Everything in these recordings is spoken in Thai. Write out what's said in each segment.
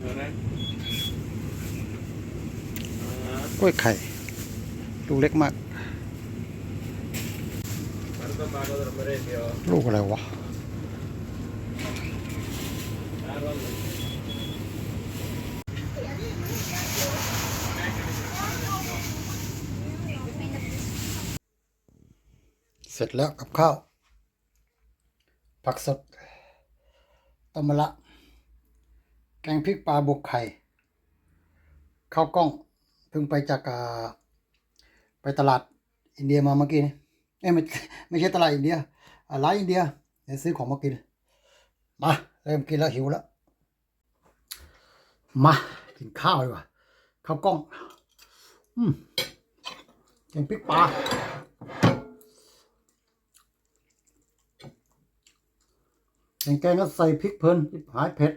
กล้วยไข่ลูกเล็กมาก ลูกอะไรวะเสร็จแล้วกับข้าว ผักสดต้มมะละแก งพริกปลาบุกไข่ข้าวกล้องเพิ่งไปจากไปตลาดอินเดียมาเมื่อกี้นี่เอ้ยไม่ไม่ใช่ตลาดอินเดียร้านอินเดียเดี๋ยวซื้อของมากินมาเริ่มกินแล้วหิวแล้วมากินข้าวดีกว่าข้าวกล้อง อืมแกงพริกปลาแกงแกงก็ใส่พริกเพลินหายเผ็ด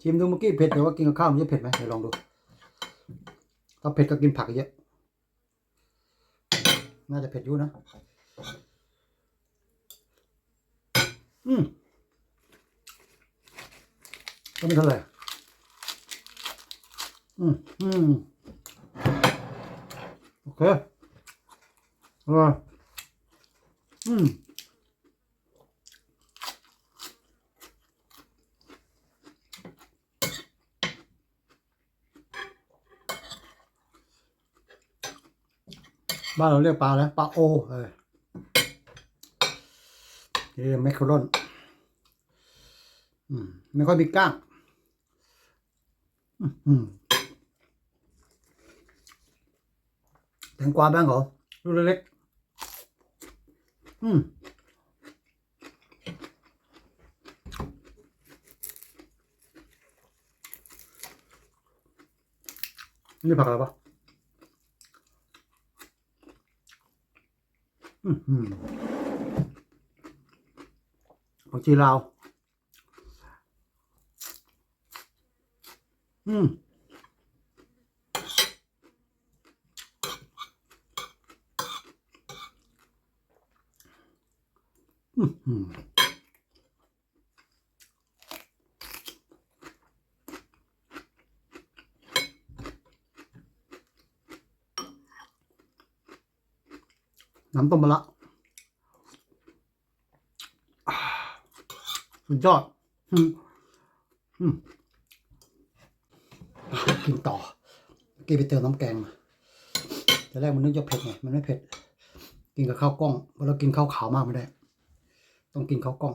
ชิมดูเมื่อกี้เผ็ดแต่ว่ากินกับข้าวมันจะเผ็ดไหมเดี๋ยวลองดู ถ้าเผ็ดก็กินผักเยอะ น่าจะเผ็ดอยู่นะ อืมก็ไม่เท่าไหร่อืมอืมโอเคอร่อยอืม บ้านเราเรียกปลาแล้วปลาโอเออนี่แมคโครนอืมไม่ค่อยมีก้างอืมอืมแตงกวาบ้างเหรอลูกเล็กๆอืมนี่ผักอะไรปะ อืมอืม ผักชีลาวอืม อืมอืม น้ำต้มมะละสุดยอดอืมอืมกินต่อกี้ไปเติมน้ำแกงมาแต่แรกมันนึกจะเผ็ดไง มันไม่เผ็ด กินกับข้าวกล้องเพราะเรากินข้าวขาวมากไม่ได้ ต้องกินข้าวกล้อง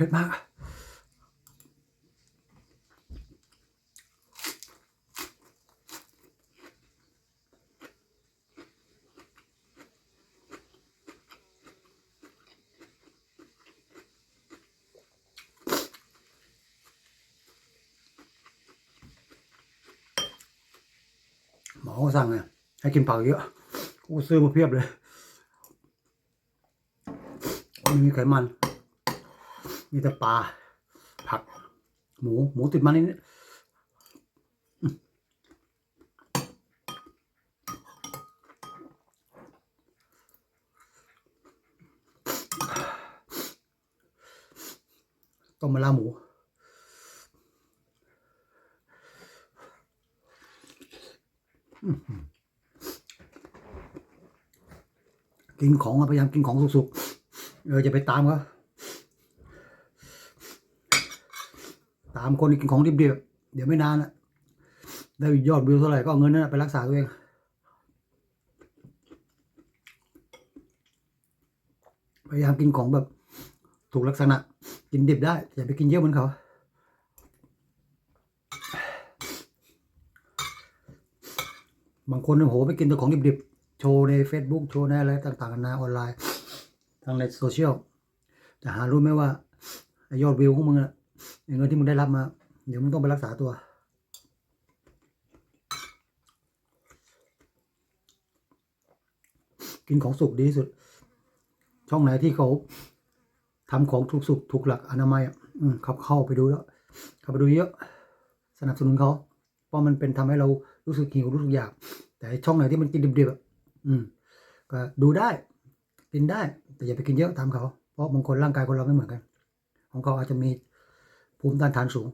ผ็ดมากหมอสั่งไงให้กินผักเยอะกูซื้อมาเพียบเลย ไม่มีไขมัน มีแต่ปลาผัก หมู หมูติดมันนิดนิดอืมต้มมะละหมูกินของพยายามกินของสุกๆ เออจะไปตามเขาตามคนกินของดิบๆเดี๋ยวไม่นานอะได้ยอดวิวเท่าไหร่ก็เอาเงินนั้นไปรักษาตัวเอง พยายามกินของแบบถูกลักษณะ กินดิบได้อย่าไปกินเยอะเหมือนเขาบางคนโอ้โหไปกินแต่ของดิบๆ โชว์ใน Facebook โชว์ในอะไรต่างๆนานาออนไลน์ ทางในโซเชียลแต่หารู้ไหมว่า ยอดวิวของมึงอะ เงินที่มึงได้รับมา เดี๋ยวมึงต้องไปรักษาตัว กินของสุกดีที่สุด ช่องไหนที่เขาทำของถูกสุกถูกหลักอนามัยอะอืมเขาเข้าไปดูแล้วเข้าไปดูเยอะ สนับสนุนเขาเพราะมันเป็นทำให้เรารู้สึกหิวรู้สึกอยาก แต่ช่องไหนที่มันกินดิบๆอะอืม ก็ดูได้ กินได้ แต่อย่าไปกินเยอะตามเขา เพราะบางคนร่างกายคนเราไม่เหมือนกัน ของเขาอาจจะมี ภูมิต้านทานสูง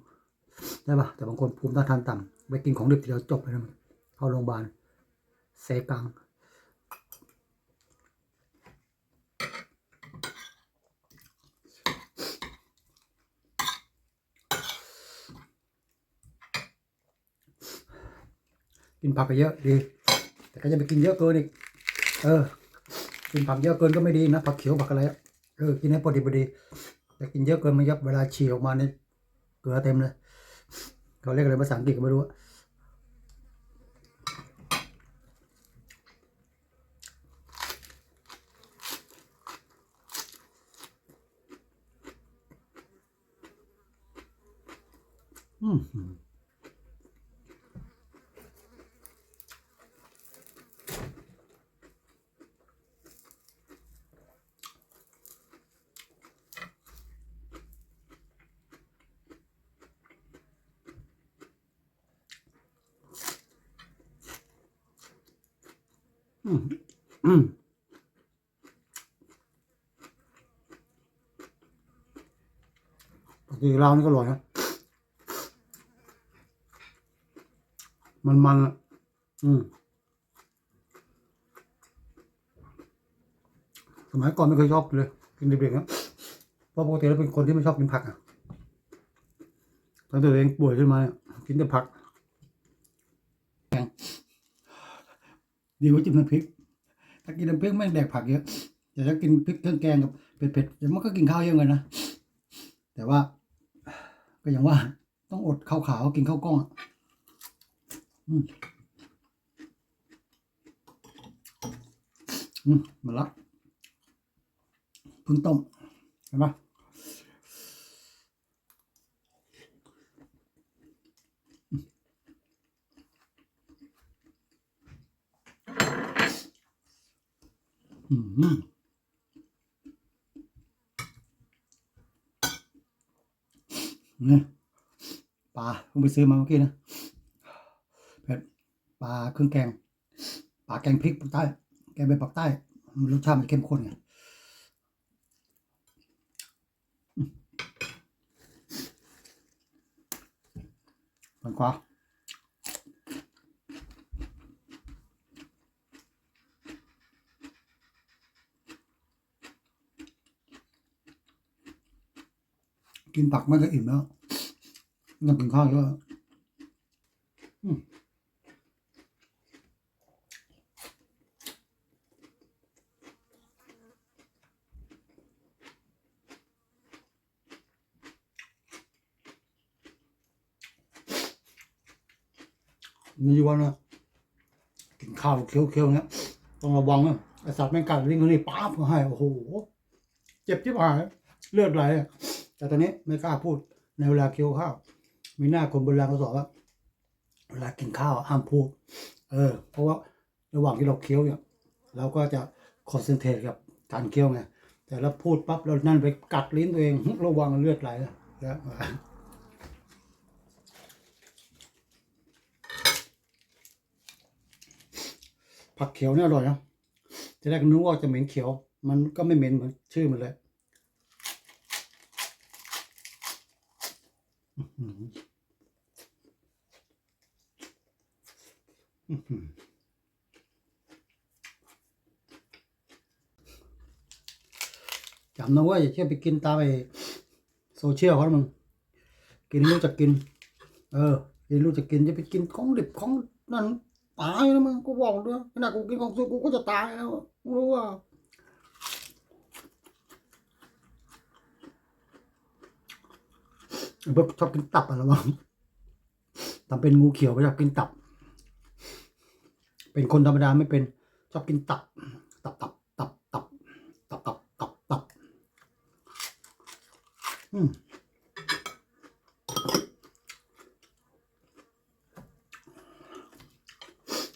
ได้ปะแต่บางคนภูมิต้านทานต่ำไปกินของดิบทีเดียวจบเลยนะมันเข้าโรงพยาบาลเซกังกินผักไปเยอะดี แต่ก็จะไปกินเยอะเกินอีก เออ กินผักเยอะเกินก็ไม่ดีนะ ผักเขียวผักอะไร เออ กินให้พอดีพอดี แต่กินเยอะเกินมันยับเวลาฉี่ออกมาเนี่ย เกลือเต็มเลยเขาเรียกอะไรภาษาอังกฤษก็ไม่รู้อะอืม อืมอืมป กติเรานี่ก็อร่อยนะมันมันอะอืมสมัยก่อนไม่เคยชอบเลย กินเด็กๆนะเพราะปกติแล้วเป็นคนที่ไม่ชอบกินผักอะตอนตัวเองป่วยขึ้นมากินแต่ผักดีกว่าจิ้มน้ำพริก ถ้ากินน้ำพริกแม่แดกผักเยอะแต่ถ้ากินพริกเครื่องแกงกับเผ็ดๆมันก็กินข้าวเยอะเงินนะ แต่ว่า ก็อย่างว่า ต้องอดข้าวขาวกินข้าวกล้องอะอืมอืมมาละพึ่งต้มเห็นปะอืมปลาเพิ่งไปซื้อมาเมื่อกี้นะเผ็ดปลาเครื่องแกงปลาแกงพริกปากใต้ แกงเป็นปากใต้มันรสชาติมันเข้มข้นไงมันกว่ากินผักมันก็อิ่มแล้ว ไม่งกินข้าวเยอะอืมมีวันนะกินข้าวเคี้ยวๆเนี้ยต้องระวังนะไอสัตว์แม่งกัดลิ้นเขานี่ป๊าบเขาให้โอ้โห เจ็บชิบหายเลือดไหลอะแต่ตอนนี้ไม่กล้าพูดในเวลาเคี้ยวข้าว มีหน้าคนโบราณเขาสอนว่า เวลากินข้าวห้ามพูด เออ เพราะว่าระหว่างที่เราเคี้ยวเนี่ยเราก็จะคอนเซนเทรตกับการเคี้ยวไง แต่เราพูดปั๊บเรานั่นไปกัดลิ้นตัวเอง ระวังเลือดไหลนะแล้วผักเขียวเนี่ยอร่อยนะทีแรกนึกว่าจะเหม็นเขียว มันก็ไม่เหม็นเหมือนชื่อมันเลย อื้อหืออื้อหือ จำนะว่าอย่าเที่ยวไปกินตามไอโซเชียลเขามึง กินรู้จักกิน เออเห็นรู้จะกินจะไปกินของดิบของนั่นตายนะมึงกูบอกด้วยขนาดกูกินของสุกกูก็จะตายแล้วรู้ว่าเบิกชอบกินตับอะไระวังทำเป็นงูเขียวไปชอบกินตับ เป็นคนธรรมดาไม่เป็นชอบกินตับ ตับตับตับตับตับตับตับตับอืม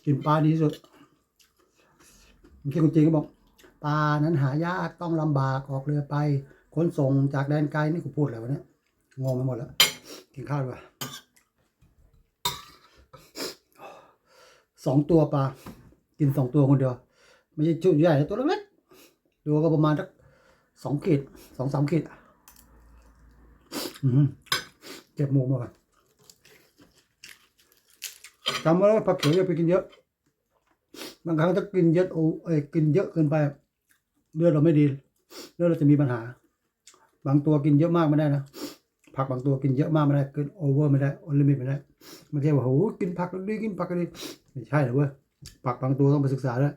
กินปลาดีสุดเมื่อกี้คุณจีนก็บอกปลานั้นหายากต้องลำบากออกเรือไปขนส่งจากแดนไกลนี่กูพูดอะไรวะเนี่ยงงไปหมดแล้ว กินข้าวดีกว่า สองตัวปลากินสองตัวคนเดียวไม่ใช่ชุดใหญ่นตัวเล็กๆตัวก็ประมาณสักสองขีดสองสามขีดเจ็บหมูมากจำไว้ว่าผักเขียวอย่าไปกินเยอะ บางครั้งถ้ากินเยอะโอ้เอ้ยกินเยอะเกินไป เลือดเราไม่ดี เลือดเราจะมีปัญหา บางตัวกินเยอะมากไม่ได้นะผักบางตัวกินเยอะมากไม่ได้เกินโอเวอร์ไม่ได้โอลิมิตไม่ได้ไม่ใช่ว่าโหกินผักดีกินผักก็ดี ไม่ใช่เลยเว้ยผักบางตัวต้องไปศึกษาด้วย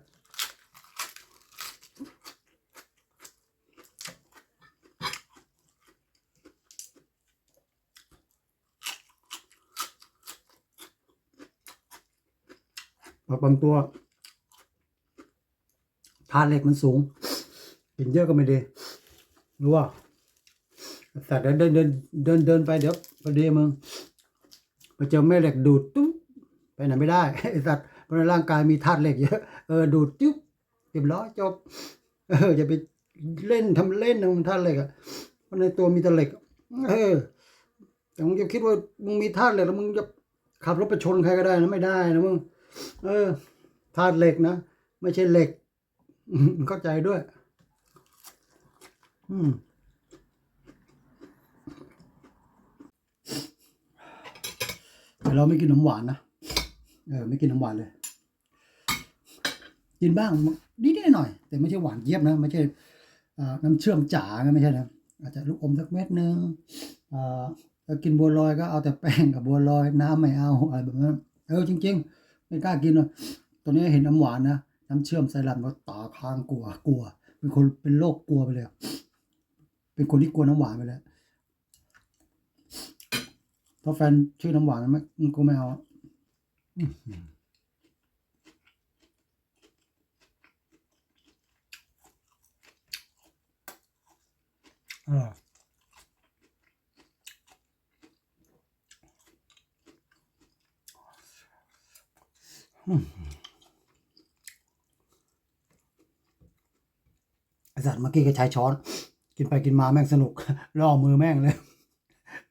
ผักบางตัวธาตุเหล็กมันสูง กินเยอะก็ไม่ดีรู้ว่าแต่เดินเดินเดินเดินเดินไปเดี๋ยวพอดีมึงไปเจอแม่เหล็กดูดตุ ไปไหนไม่ได้ไอ้สัตว์เพราะในร่างกายมีธาตุเหล็กเยอะเออดูดจุ๊บเรียบร้อยจบเอออย่าไปเล่นทำเล่นนะมันธาตุเหล็กอะเพราะในตัวมีแต่เหล็ก เออแต่มึงจะคิดว่ามึงมีธาตุเหล็กแล้วมึงจะขับรถไปชนใครก็ได้นะไม่ได้นะมึงเออธาตุเหล็กนะไม่ใช่เหล็กเข้าใจด้วย อืมแต่เราไม่กินน้ำหวานนะ เออไม่กินน้ำหวานเลย กินบ้างนิดๆหน่อย แต่ไม่ใช่หวานเจี๊ยบนะ ไม่ใช่น้ำเชื่อมจ๋านะไม่ใช่นะอาจจะลูกอมสักเม็ดนึงอ่าถ้ากินบัวลอยก็เอาแต่แป้งกับบัวลอยน้ำไม่เอาอะไรแบบนั้นเออจริง ๆ ไม่กล้ากินเลยตอนนี้เห็นน้ำหวานนะน้ำเชื่อมไซรัปก็ตาค้างกลัวกลัว เป็นคนเป็นโรคกลัวไปเลย เป็นคนที่กลัวน้ำหวานไปแล้วเพราะแฟนชื่อน้ำหวานไม่กูไม่เอา อื้อหืออร่อยไอสัตว์เมื่อกี้ก็ใช้ช้อน กินไปกินมาแม่งสนุกล่อมือแม่งเลย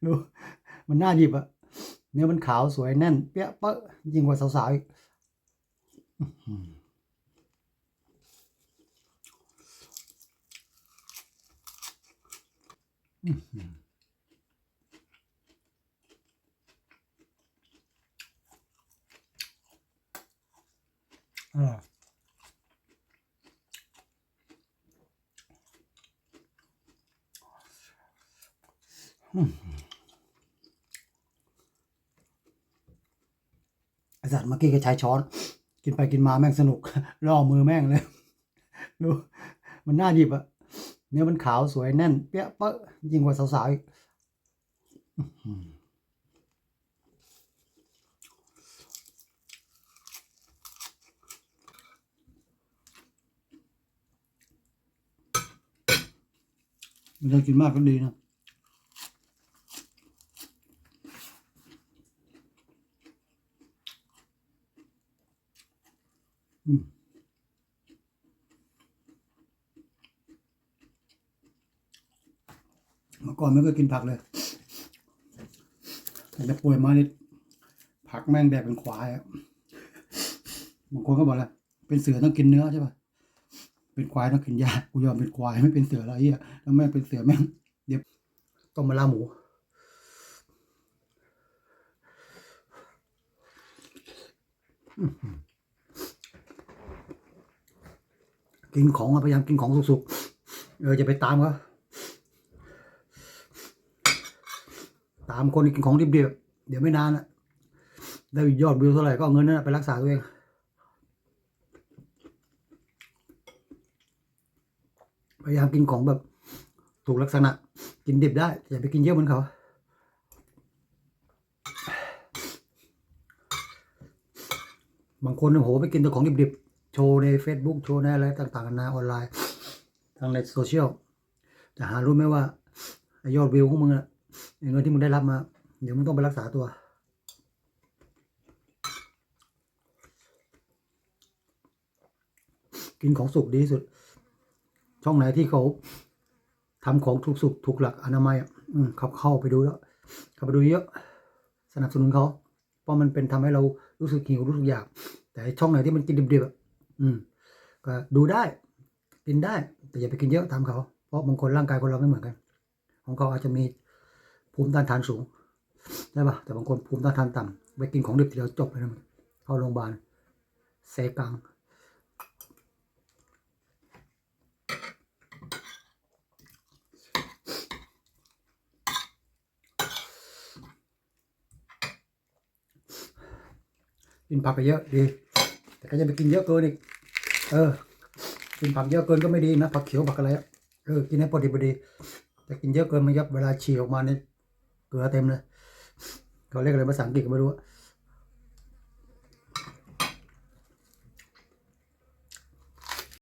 ดูมันน่าหยิบอะ เนื้อมันขาวสวยแน่น เปี้ยเปะยิ่งกว่าสาวๆอีกอื้อหืออื้อหืออร่อยไอสัตว์เมื่อกี้ก็ใช้ช้อน กินไปกินมาแม่งสนุกล่อมือแม่งเลยดูมันน่าหยิบอะเนื้อมันขาวสวยแน่น เปี้ยเปะยิ่งกว่าสาวๆอีกมันจะกินมากก็ดีนะ อืมเมื่อ ก่อนไม่เคยกินผักเลยแต่ป่วยมานี่ผักแม่งแดกเป็นควายอะบางคนก็บอกแล้วเป็นเสือต้องกินเนื้อใช่ป่ะเป็นควายต้องกินหญ้ากูยอมเป็นควายไม่เป็นเสือแล้วไอ้เหี้ยแล้วแม่งเป็นเสือแม่งเดี๋ยวต้มมะลาหมูกินของพยายามกินของสุกๆ เออจะไปตามเขา ตามคนกินของดิบๆเดี๋ยวไม่นานอะได้ยอดวิวเท่าไหร่ก็เอาเงินนั้นไปรักษาตัวเอง พยายามกินของแบบถูกลักษณะ กินดิบได้ อย่าไปกินเยอะเหมือนเขาบางคนโอ้โหไปกินแต่ของดิบๆ โชว์ใน Facebook โชว์ในอะไรต่างๆนานาออนไลน์ ทางในโซเชียลจะหารู้ไหมว่า ยอดวิวของมึงอะ เงินที่มึงได้รับมา เดี๋ยวมึงต้องไปรักษาตัว กินของสุกดีที่สุด ช่องไหนที่เขาทำของถูกสุกถูกหลักอนามัยอะอืมเขาเข้าไปดูแล้ว เข้าไปดูเยอะ สนับสนุนเขาเพราะมันเป็นทำให้เรารู้สึกหิวรู้สึกอยาก แต่ช่องไหนที่มันกินดิบๆอะอืม ก็ดูได้ กินได้ แต่อย่าไปกินเยอะตามเขา เพราะบางคนร่างกายคนเราไม่เหมือนกัน ของเขาอาจจะมี ภูมิต้านทานสูงใช่ปะแต่บางคนภูมิต้านทานต่ำไปกินของดิบทีเดียวจบเลยนะมันเข้าโรงพยาบาลเซกังกินผักไปเยอะดี แต่ก็จะไปกินเยอะเกินอีกเออ กินผักเยอะเกินก็ไม่ดีนะผักเขียวผักอะไรเออกินให้พอดีพอดี แต่กินเยอะเกินมันยับเวลาฉี่ออกมาเนี่ย เกลือเต็มเลยเขาเรียกอะไรภาษาอังกฤษก็ไม่รู้อะ